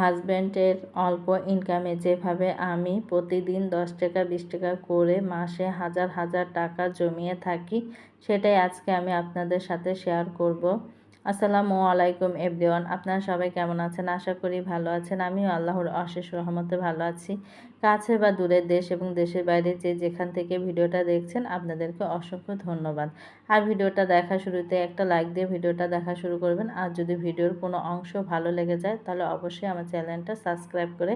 হাজব্যান্ডের অল্প ইনকামে যেভাবে আমি প্রতিদিন দশ টাকা, বিশ টাকা করে মাসে হাজার হাজার টাকা জমিয়ে থাকি, সেটাই আজকে আমি আপনাদের সাথে শেয়ার করব। আসসালামু আলাইকুম এভরিওয়ান আপনারা সবাই কেমন আছেন? আশা করি ভালো আছেন। আমিও আল্লাহর অশেষ রহমতে ভালো আছি। কাছে বা দূরের দেশ এবং দেশের বাইরে যে যেখান থেকে ভিডিওটা দেখছেন, আপনাদেরকে অসংখ্য ধন্যবাদ। আর ভিডিওটা দেখা শুরুতে একটা লাইক দিয়ে ভিডিওটা দেখা শুরু করবেন। আর যদি ভিডিওর কোনো অংশ ভালো লেগে যায়, তাহলে অবশ্যই আমার চ্যানেলটা সাবস্ক্রাইব করে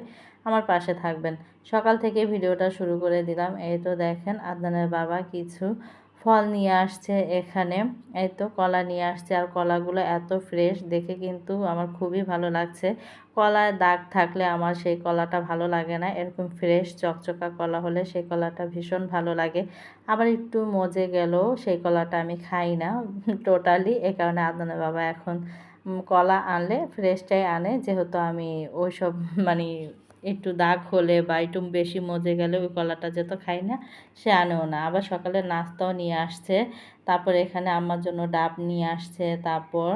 আমার পাশে থাকবেন। সকাল থেকে ভিডিওটা শুরু করে দিলাম। এই তো দেখেন আদনানের বাবা কিছু ফল নিয়ে আসছে এখানে। এই তো কলা নিয়ে আসছে আর কলাগুলো এত ফ্রেশ দেখে কিন্তু আমার খুবই ভালো লাগছে। কলায় দাগ থাকলে আমার সেই কলাটা ভালো লাগে না। এরকম ফ্রেশ চকচকা কলা হলে সেই কলাটা ভীষণ ভালো লাগে। আবার একটু মজে গেলেও সেই কলাটা আমি খাই না টোটালি এ কারণে আদনের বাবা এখন কলা আনলে ফ্রেশটাই আনে। যেহেতু আমি ওইসব মানে একটু দাগ হলে বা একটু বেশি মজে গেলে ওই কলাটা যেত খাই না, সে আনেও না। আবার সকালে নাস্তাও নিয়ে আসছে। তারপর এখানে আমার জন্য ডাব নিয়ে আসছে, তারপর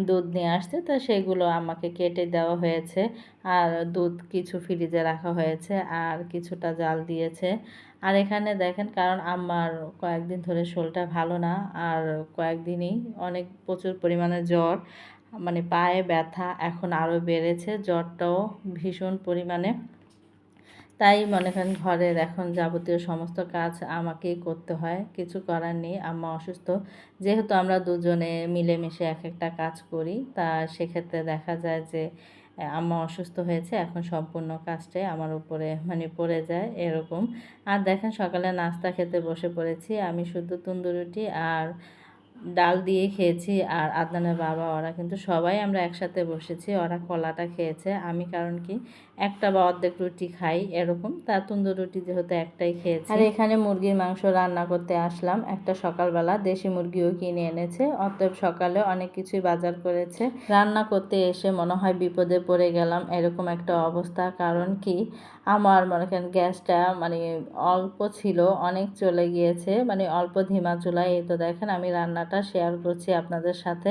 দুধ নিয়ে আসছে। তো সেগুলো আমাকে কেটে দেওয়া হয়েছে। আর দুধ কিছু ফ্রিজে রাখা হয়েছে আর কিছুটা জাল দিয়েছে। আর এখানে দেখেন কারণ আমার কয়েকদিন ধরে শোলটা ভালো না। আর কয়েকদিনই অনেক প্রচুর পরিমাণে জ্বর। মানে পায়ে ব্যথা এখন আরও বেড়েছে, জ্বরটাও ভীষণ পরিমাণে। তাই মনে করেন ঘরের এখন যাবতীয় সমস্ত কাজ আমাকেই করতে হয়, কিছু করার নেই, আম্মা অসুস্থ। যেহেতু আমরা দুজনে মিলেমিশে এক একটা কাজ করি, তা সেক্ষেত্রে দেখা যায় যে আম্মা অসুস্থ হয়েছে, এখন সম্পূর্ণ কাজটাই আমার উপরে মানে পড়ে যায় এরকম। আর দেখেন সকালে নাস্তা খেতে বসে পড়েছি, আমি শুধু তন্দুরুটি আর ডাল দিয়ে খেয়েছি আর আদনানের বাবা, ওরা কিন্তু সবাই আমরা একসাথে বসেছি, ওরা কলাটা খেয়েছে। আমি কারণ কি, একটা বা অর্ধেক রুটি খাই এরকম, তা তন্দুর রুটি যেহেতু একটাই খেয়েছি। আর এখানে মুরগির মাংস রান্না করতে আসলাম। একটা সকালবেলা দেশি মুরগিও কিনে এনেছে, অতএব সকালে অনেক কিছুই বাজার করেছে। রান্না করতে এসে মনে হয় বিপদে পড়ে গেলাম, এরকম একটা অবস্থা। কারণ কি আমার মনে করেন গ্যাসটা মানে অল্প ছিল, অনেক চলে গিয়েছে মানে অল্প ধিমা চুলায়। এই তো দেখেন আমি রান্নাটা শেয়ার করছি আপনাদের সাথে।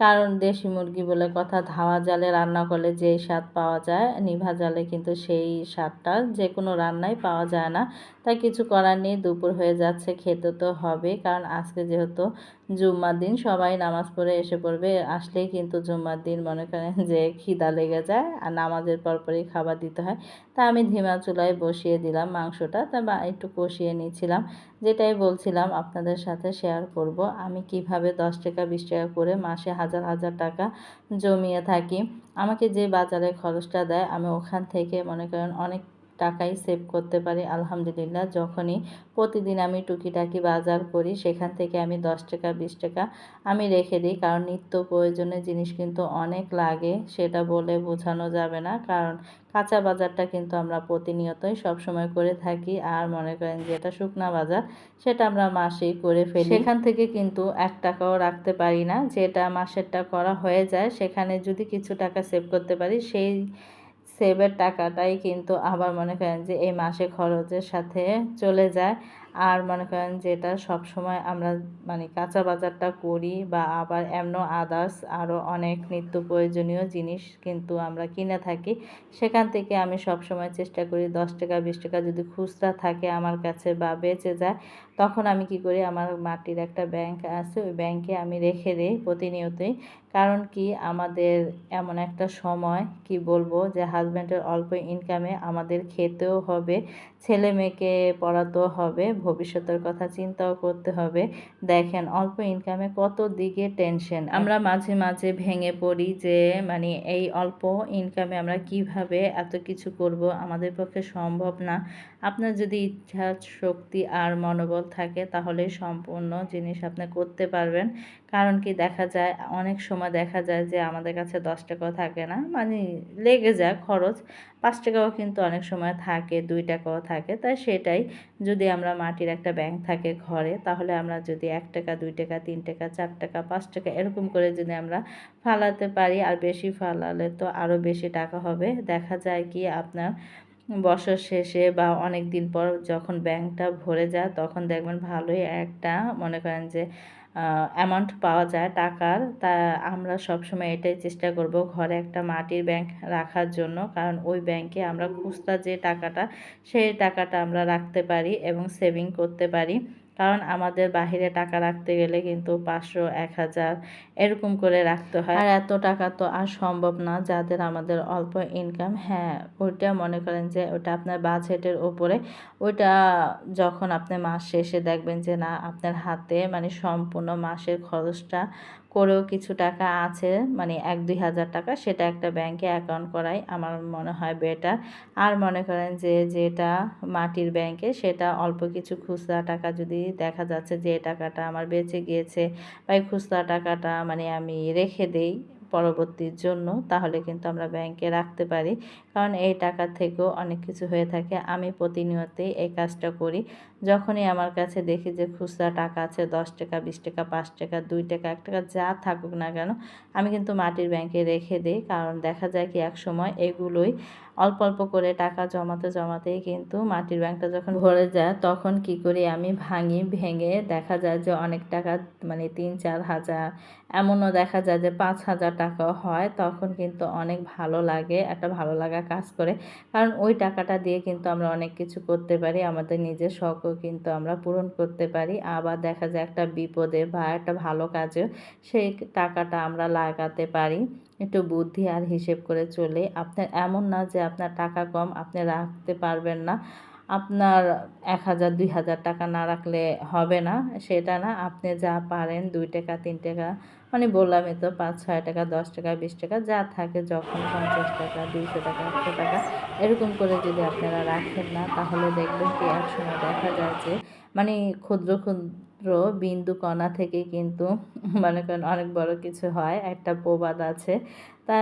কারণ দেশি মুরগি বলে কথা, ধাওয়া জালে রান্না করলে যেই স্বাদ পাওয়া যায়, নিভা জালে কিন্তু সেই স্বাদটা যে কোনো রান্নায় পাওয়া যায় না। তাই কিছু করার নেই, দুপুর হয়ে যাচ্ছে, খেতে তো হবে কারণ আজকে যেহেতু জুম্মার দিন সবাই নামাজ পড়ে এসে পড়বে। আসলেই কিন্তু জুম্মার দিন মনে করেন যে খিদা লেগে যায় আর নামাজের পরপরই খাবার দিতে হয়। তা আমি ধিমা চুলায় বসিয়ে দিলাম মাংসটা। তা একটু কষিয়ে নিয়েছিলাম যেটাই বলছিলাম আপনাদের সাথে শেয়ার করব। আমি কীভাবে দশ টাকা, বিশ টাকা করে মাসে হাজার হাজার টাকা জমিয়ে থাকি? আমাকে যে বাজারে খরচটা দেয়, আমি ওখান থেকে মনে করেন অনেক টাকাই সেভ করতে পারি, আলহামদুলিল্লাহ। যখনই প্রতিদিন আমি টুকিটাকি বাজার করি, সেখান থেকে আমি দশ টাকা, বিশ টাকা আমি রেখে দিই। কারণ নিত্য প্রয়োজনীয় জিনিস কিন্তু অনেক লাগে, সেটা বলে বোঝানো যাবে না। কারণ কাঁচা বাজারটা কিন্তু আমরা প্রতিনিয়তই সবসময় করে থাকি। আর মনে করেন যেটা শুকনা বাজার, সেটা আমরা মাসেই করে ফেলি। সেখান থেকে কিন্তু এক টাকাও রাখতে পারি না। যেটা মাসেরটা করা হয়ে যায়, সেখানে যদি কিছু টাকা সেভ করতে পারি, সেই সেভের টাকাটাই কিন্তু আবার মনে করেন যে এই মাসে খরচের সাথে চলে যায়। আর মনে করেন যেটা সব সময় আমরা মানে কাঁচা বাজারটা করি বা আবার এমন আদার্স আরও অনেক নিত্য প্রয়োজনীয় জিনিস কিন্তু আমরা কিনে থাকি। সেখান থেকে আমি সব সময় চেষ্টা করি দশ টাকা, বিশ টাকা যদি খুচরা থাকে আমার কাছে বা বেঁচে যায়, তখন আমি কি করি আমার মাটির একটা ব্যাংক আছে, ওই ব্যাংকে আমি রেখে দিই প্রতিনিয়তই। কারণ কি আমাদের এমন একটা সময়, কি বলব যে হাজব্যান্ডের অল্প ইনকামে আমাদের খেতেও হবে ছেলে মেয়েকে পড়াতেও হবে ভবিষ্যতের কথা চিন্তাও করতে হবে। দেখেন অল্প ইনকামে কত দিকে টেনশন আমরা মাঝে মাঝে ভেঙে পড়ি যে মানে এই অল্প ইনকামে আমরা কীভাবে এত কিছু করব? আমাদের পক্ষে সম্ভব না। আপনার যদি ইচ্ছা, শক্তি আর মনোবল থাকে, তাহলে সম্পূর্ণ জিনিস আপনি করতে পারবেন। কারণ কি দেখা যায়, অনেক সময় দেখা যায় যে আমাদের কাছে দশ টাকাও থাকে না মানে লেগে যায় খরচ। পাঁচ টাকাও কিন্তু অনেক সময় থাকে, দুই টাকাও থাকে। তাই সেটাই যদি আমরা মাটির একটা ব্যাংক থাকে ঘরে, তাহলে আমরা যদি এক টাকা, দুই টাকা, তিন টাকা, চার টাকা, পাঁচ টাকা এরকম করে যদি আমরা ফালাতে পারি, আর বেশি ফালালে তো আরও বেশি টাকা হবে। দেখা যায় কি আপনার বছর শেষে বা অনেক দিন পর যখন ব্যাংকটা ভরে যায়, তখন দেখবেন ভালোই একটা মনে করেন যে অ্যামাউন্ট পাওয়া যায় টাকার। তা আমরা সবসময় এটাই চেষ্টা করব ঘরে একটা মাটির ব্যাংক রাখার জন্য। কারণ ওই ব্যাংকে আমরা খুচরা যে টাকাটা, সেই টাকাটা আমরা রাখতে পারি এবং সেভিং করতে পারি। কারণ আমাদের বাহিরে টাকা রাখতে গেলে কিন্তু পাঁচশো, এক হাজার এরকম করে রাখতে হয়। আর এত টাকা তো আর সম্ভব না যাদের আমাদের অল্প ইনকাম হ্যাঁ ওইটা মনে করেন যে ওটা আপনার বাজেটের ওপরে ওইটা যখন আপনি মাস শেষে দেখবেন যে না, আপনার হাতে মানে সম্পূর্ণ মাসের খরচটা করেও কিছু টাকা আছে মানে এক দুই হাজার টাকা সেটা একটা ব্যাংকে অ্যাকাউন্ট করাই আমার মনে হয় বেটার আর মনে করেন যে যেটা মাটির ব্যাংকে সেটা অল্প কিছু খুচরা টাকা যদি দেখা যাচ্ছে যে টাকাটা আমার বেঁচে গিয়েছে বা এই খুচরা টাকাটা মানে আমি রেখে দেই পরবর্তীর জন্য, তাহলে কিন্তু আমরা ব্যাংকে রাখতে পারি। কারণ এই টাকা থেকেও অনেক কিছু হয়ে থাকে। আমি প্রতিনিয়তই এই কাজটা করি। যখনই আমার কাছে দেখি যে খুচরা টাকা আছে, দশ টাকা, বিশ টাকা, পাঁচ টাকা, দুই টাকা, এক টাকা, যা থাকুক না কেন, আমি কিন্তু মাটির ব্যাংকে রেখে দিই। কারণ দেখা যায় কি এক সময় এগুলোই অল্প অল্প করে টাকা জমাতে, জমাতেই কিন্তু মাটির ব্যাংকটা যখন ভরে যায়, তখন কি করি আমি ভাঙি, ভেঙে দেখা যায় যে অনেক টাকা মানে তিন, চার হাজার, এমনও দেখা যায় যে পাঁচ হাজার টাকাও হয়, তখন কিন্তু অনেক ভালো লাগে, একটা ভালো লাগা কাজ করে। কারণ ওই টাকাটা দিয়ে কিন্তু আমরা অনেক কিছু করতে পারি, আমাদের নিজের শখও কিন্তু আমরা পূরণ করতে পারি। আবার দেখা যায় একটা বিপদে বা একটা ভালো কাজে সেই টাকাটা আমরা লাগাতে পারি। একটু বুদ্ধি আর হিসেব করে চলে। আপনার এমন না যে আপনার টাকা কম, আপনি রাখতে পারবেন না। আপনার এক হাজার, দুই হাজার টাকা না রাখলে হবে না। সেটা না, আপনি যা পারেন, দুই টাকা, তিন টাকা মানে বললামই তো পাঁচ, ছয় টাকা, দশ টাকা, বিশ টাকা, যা থাকে যখন পঞ্চাশ টাকা, দুইশো টাকা, একশো টাকা, এরকম করে যদি আপনারা রাখেন না, তাহলে দেখবেন কি এক সময় দেখা যায় যে মানে ক্ষুদ্র ক্ষুদ্র বিন্দু কণা থেকে কিন্তু, মনে করেন অনেক বড় কিছু হয়, একটা প্রবাদ আছে তা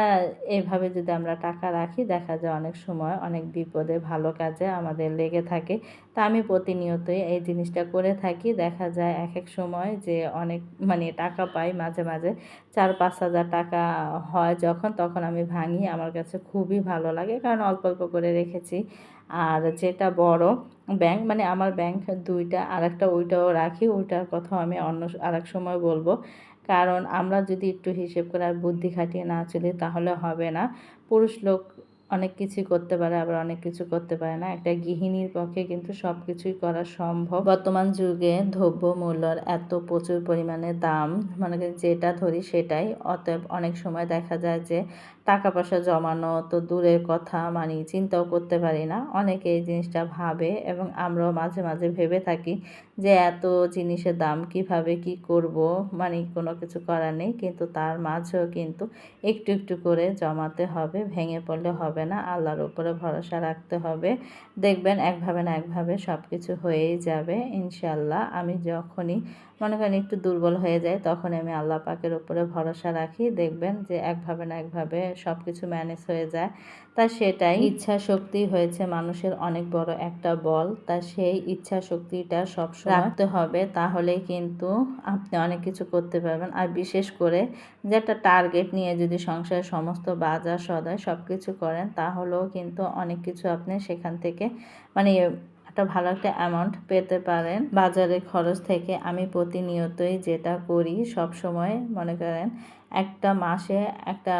এভাবে যদি আমরা টাকা রাখি, দেখা যায় অনেক সময় অনেক বিপদে ভালো কাজে আমাদের লেগে থাকে। তা আমি প্রতিনিয়তই এই জিনিসটা করে থাকি। দেখা যায় এক এক সময় যে অনেক মানে টাকা পাই মাঝে মাঝে চার পাঁচ হাজার টাকা হয় যখন, তখন আমি ভাঙি। আমার কাছে খুবই ভালো লাগে কারণ অল্প অল্প করে রেখেছি। আর যেটা বড় ব্যাংক মানে আমার ব্যাংক দুইটা আর একটা ওইটাও রাখি। ওইটার কথাও আমি অন্য আর সময় বলব। কারণ আমরা যদি একটু হিসেব করে আর বুদ্ধি খাটিয়ে না চলি তাহলে হবে না। পুরুষ লোক অনেক কিছু করতে পারে, আবার অনেক কিছু করতে পারে না। একটা গৃহিণীর পক্ষে কিন্তু সব কিছুই করা সম্ভব। বর্তমান যুগে দ্রব্য মূল্যর এত প্রচুর পরিমাণে দাম মানে যেটা ধরি সেটাই। অতএব অনেক সময় দেখা যায় যে টাকা পয়সা জমানো তো দূরের কথা মানে চিন্তাও করতে পারি না। অনেকে এই জিনিসটা ভাবে এবং আমরাও মাঝে মাঝে ভেবে থাকি যে এত জিনিসের দাম কীভাবে কি করব মানে কোনো কিছু করার নেই। কিন্তু তার মাঝেও কিন্তু একটু একটু করে জমাতে হবে, ভেঙে পড়লে হবে। না, আল্লাহর উপরে ভরসা রাখতে হবে। দেখবেন একভাবে না একভাবে সব কিছু হয়েই যাবে ইনশাল্লাহ আমি যখনই মনে করেন একটু দুর্বল হয়ে যায়, তখন আমি আল্লাহ পাকের উপরে ভরসা রাখি। দেখবেন যে একভাবে না একভাবে সব কিছু ম্যানেজ হয়ে যায়। তা সেটাই ইচ্ছা শক্তি হয়েছে মানুষের অনেক বড় একটা বল। তা সেই ইচ্ছা শক্তিটা সব রাখতে হবে তাহলে কিন্তু আপনি অনেক কিছু করতে পারবেন। আর বিশেষ করে যে একটা টার্গেট নিয়ে যদি সংসারের সমস্ত বাজার সদায় সব কিছু করেন, তাহলেও কিন্তু অনেক কিছু আপনি সেখান থেকে মানে একটা ভালো একটা অ্যামাউন্ট পেতে পারেন। বাজারের খরচ থেকে আমি প্রতিনিয়তই যেটা করি সব সময়, মনে করেন, একটা মাসে একটা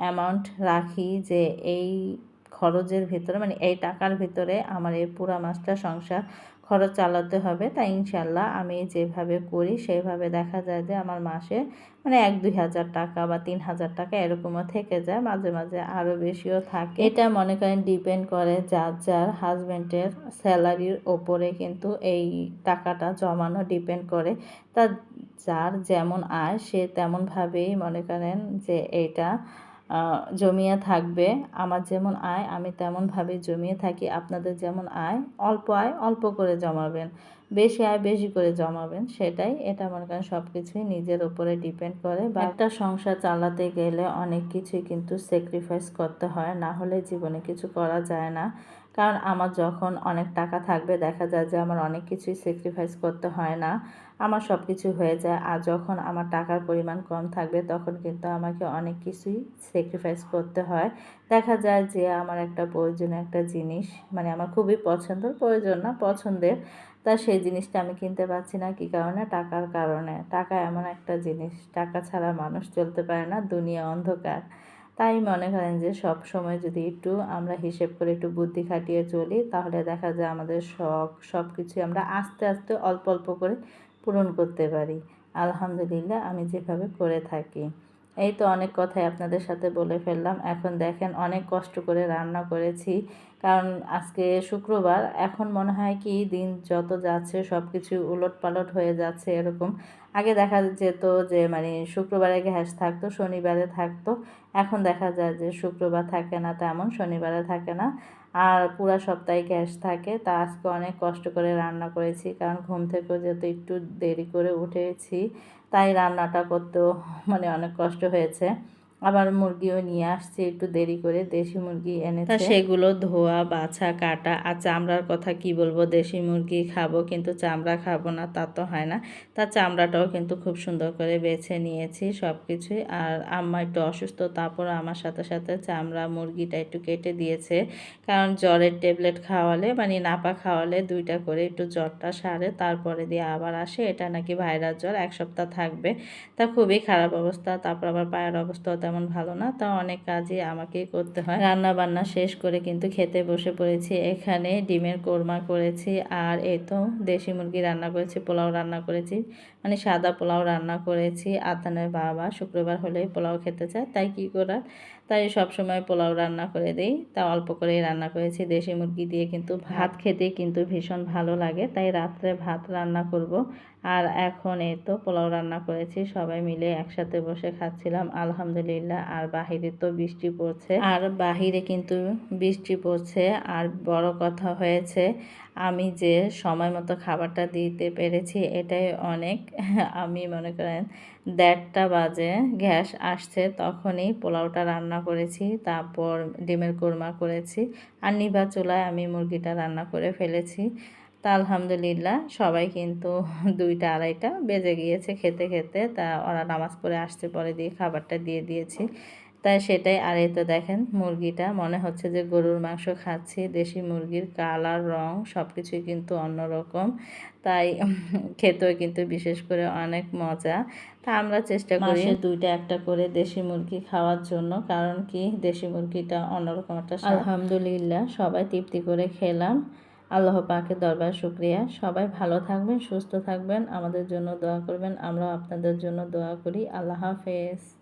অ্যামাউন্ট রাখি যে এই খরচের ভিতরে মানে এই টাকার ভিতরে আমার এই পুরা মাসটা সংসার খরচ চালাতে হবে। তাই ইনশাল্লাহ আমি যেভাবে করি সেইভাবে দেখা যায় যে আমার মাসে মানে এক দুই হাজার টাকা বা তিন হাজার টাকা এরকমও থেকে যায়। মাঝে মাঝে আরও বেশিও থাকে। এটা মনে করেন ডিপেন্ড করে যার যার হাজব্যান্ডের স্যালারির ওপরে কিন্তু এই টাকাটা জমানো ডিপেন্ড করে। তা যার যেমন আয় সে তেমনভাবেই মনে করেন যে এইটা জমিয়ে থাকবে। আমার যেমন আয়, আমি তেমনভাবে জমিয়ে থাকি। আপনাদের যেমন আয়, অল্প আয়, অল্প করে জমাবেন। বেশি আয় বেশি করে জমাবেন, সেটাই। এটা মনে করেন সব কিছুই নিজের ওপরে ডিপেন্ড করে বা একটা সংসার চালাতে গেলে অনেক কিছুই কিন্তু স্যাক্রিফাইস করতে হয়, না হলে জীবনে কিছু করা যায় না। কারণ আমার যখন অনেক টাকা থাকবে, দেখা যায় যে আমার অনেক কিছুই স্যাক্রিফাইস করতে হয় না, আমার সব কিছু হয়ে যায়। আর যখন আমার টাকার পরিমাণ কম থাকবে, তখন কিন্তু আমাকে অনেক কিছুই স্যাক্রিফাইস করতে হয়। দেখা যায় যে আমার একটা প্রয়োজনীয় একটা জিনিস মানে আমার খুবই পছন্দের, প্রয়োজন না, পছন্দের তা সেই জিনিসটা আমি কিনতে পারছি না। কী কারণে? টাকার কারণে। টাকা এমন একটা জিনিস। টাকা ছাড়া মানুষ চলতে পারে না। দুনিয়া অন্ধকার। তাই মনে করেন যে সব সময় যদি একটু আমরা হিসেব করে একটু বুদ্ধি খাটিয়ে চলি, তাহলে দেখা যায় আমাদের শখ সব কিছুই আমরা আস্তে আস্তে, অল্প অল্প করে পূরণ করতে পারি। আলহামদুলিল্লাহ, আমি যেভাবে করে থাকি। এই তো অনেক কথাই আপনাদের সাথে বলে ফেললাম। এখন দেখেন অনেক কষ্ট করে রান্না করেছি। কারণ আজকে শুক্রবার, এখন মনে হয় কি দিন যত যাচ্ছে সব কিছু উলট পালট হয়ে যাচ্ছে এরকম। আগে দেখা যেত যে মানে শুক্রবারে গ্যাস থাকতো, শনিবারে থাকতো। এখন দেখা যায় যে শুক্রবার থাকে না তেমন, শনিবারে থাকে না। আর পুরো সপ্তাহে গ্যাস থাকে। তা আজকে অনেক কষ্ট করে রান্না করেছি। কারণ ঘুম থেকেও যেহেতু একটু দেরি করে উঠেছি তাই রান্নাটা করতেও মানে অনেক কষ্ট হয়েছে। আবার মুরগিও নিয়ে আসছি, একটু দেরি করে দেশি মুরগি এনেছে। সেগুলো ধোয়া, বাছা, কাটা, আর চামড়ার কথা কি বলব? দেশি মুরগি খাব কিন্তু চামড়া খাব না, তা তো হয় না। তার চামড়াটাও কিন্তু খুব সুন্দর করে বেছে নিয়েছি সব কিছুই আর আম্মা একটু অসুস্থ, তারপর আমার সাথে সাথে চামড়া মুরগিটা একটু কেটে দিয়েছে। কারণ জ্বরের ট্যাবলেট খাওয়ালে মানে নাপা খাওয়ালে দুইটা করে একটু জ্বরটা সারে, তারপরে দিয়ে আবার আসে। এটা নাকি ভাইরাস জ্বর, এক সপ্তাহ থাকবে। তা খুবই খারাপ অবস্থা, তারপর আবার পায়ের অবস্থা তেমন ভালো না। তা অনেক কাজই আমাকেই করতে হয়। রান্না বান্না শেষ করে কিন্তু খেতে বসে পড়েছি। এখানে ডিমের কোরমা করেছি আর এই তো দেশি মুরগি রান্না করেছি, পোলাও রান্না করেছি মানে সাদা পোলাও রান্না করেছি। আতানের বাবা শুক্রবার হলেই পোলাও খেতে চায়, তাই কি করার? তাই সব সময় পোলাও রান্না করে দেই। তা অল্প করেই রান্না করেছি। দেশি মুরগি দিয়ে কিন্তু ভাত খেতে কিন্তু ভীষণ ভালো লাগে। তাই রাত্রে ভাত রান্না করব। আর এখন এই তো পোলাও রান্না করেছি। সবাই মিলে একসাথে বসে খাচ্ছিলাম। আলহামদুলিল্লাহ। আর বাহিরে তো বৃষ্টি পড়ছে। আর বাহিরে কিন্তু বৃষ্টি পড়ছে। আর বড় কথা হয়েছে আমি যে সময় মতো খাবারটা দিতে পেরেছি এটাই অনেক। আমি মনে করেন দেড়টা বাজে, গ্যাস আসছে, তখনই পোলাওটা রান্না করেছি, তারপর ডিমের কোরমা করেছি, আর নিভা চুলায় আমি মুরগিটা রান্না করে ফেলেছি। তা আলহামদুলিল্লাহ, সবাই কিন্তু দুইটা আড়াইটা বেজে গিয়েছে খেতে খেতে, তা ওরা নামাজ পড়ে আসতে পরে দিয়ে খাবারটা দিয়ে দিয়েছি। তাই সেটাই আর এই তো দেখেন মুরগিটা মনে হচ্ছে যে গরুর মাংস খাচ্ছি দেশি মুরগির কালার রং সব কিছুই কিন্তু অন্যরকম। তাই খেতেও কিন্তু বিশেষ করে অনেক মজা। তা আমরা চেষ্টা করি দুইটা একটা করে দেশি মুরগি খাওয়ার জন্য কারণ কি দেশি মুরগিটা অন্যরকম একটা আলহামদুলিল্লাহ সবাই তৃপ্তি করে খেলাম। আল্লাহ পাকের দরবার শুক্রিয়া। সবাই ভালো থাকবেন সুস্থ থাকবেন। আমাদের জন্য দোয়া করবেন আমরাও আপনাদের জন্য দোয়া করি। আল্লাহ হাফেজ।